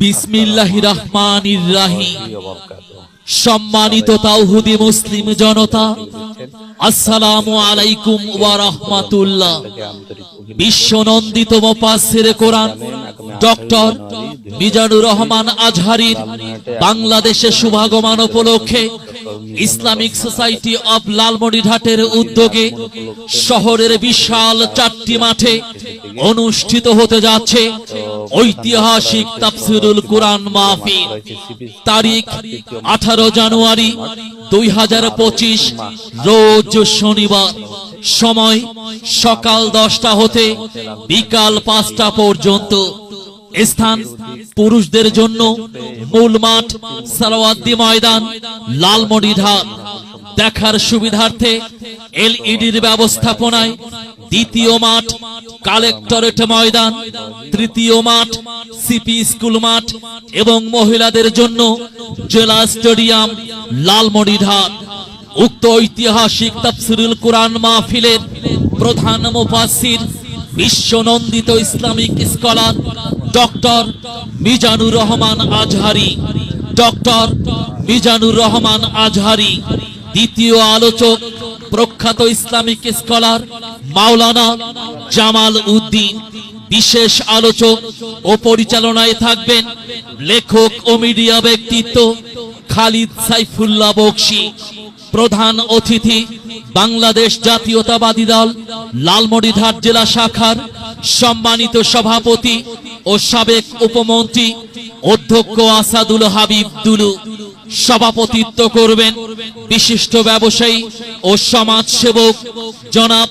বিসমিল্লাহ রহমান রাহিম। সম্মানিত তাওহুদি মুসলিম জনতা, আসসালামু আলাইকুম ওয়া রাহমাতুল্লাহ। বিশ্বনন্দিত মোপাসের কোরআন, ডক্টর মিজানুর রহমান আজহারির বাংলাদেশে শুভাগমন উপলক্ষে ইসলামিক সোসাইটি অব লালমনিরহাটের উদ্যোগে শহরের বিশাল চারটি মাঠে অনুষ্ঠিত হতে যাচ্ছে ঐতিহাসিক তাফসিরুল কোরআন মাহফিল। তারিখ আঠারো জানুয়ারি দুই হাজার পঁচিশ, রোজ শনিবার। সময় সকাল দশটা হতে বিকাল পাঁচটা পর্যন্ত। স্থান পুরুষদের জন্য মূল মাঠ সালাওয়াদ্দি ময়দান লালমনিরহাট। দেখার সুবিধার্থে এলইডির ব্যবস্থাপনায় দ্বিতীয় মাঠ, কালেক্টরেট ময়দান, তৃতীয় মাঠ, সিপি স্কুল মাঠ এবং মহিলাদের জন্য জেলা স্টেডিয়াম লালমনিরহাট। উক্ত ঐতিহাসিক তাফসিরুল কোরআন মাহফিলের প্রধান মুফাসসির বিশ্বনন্দিত Islamic scholar doctor Mizanur Rahman Azhari, doctor Mizanur Rahman Azhari, দ্বিতীয় আলোচক প্রখ্যাত ইসলামিক স্কলার মাওলানা জামাল উদ্দিন, বিশেষ আলোচক ও পরিচালনায় থাকবেন লেখক ও মিডিয়া ব্যক্তিত্ব খালিদ সাইফুল্লাহ বকশি প্রধান অতিথি বাংলাদেশ জাতীয়তাবাদী দল লালমনিরহাট জেলা শাখার সম্মানিত সভাপতি ও সাবেক উপমন্ত্রী অধ্যক্ষ আসাদুল হাবিব দুলু সভাপতিত্ব করবেন বিশিষ্ট ব্যবসায়ী ও সমাজসেবক জনাব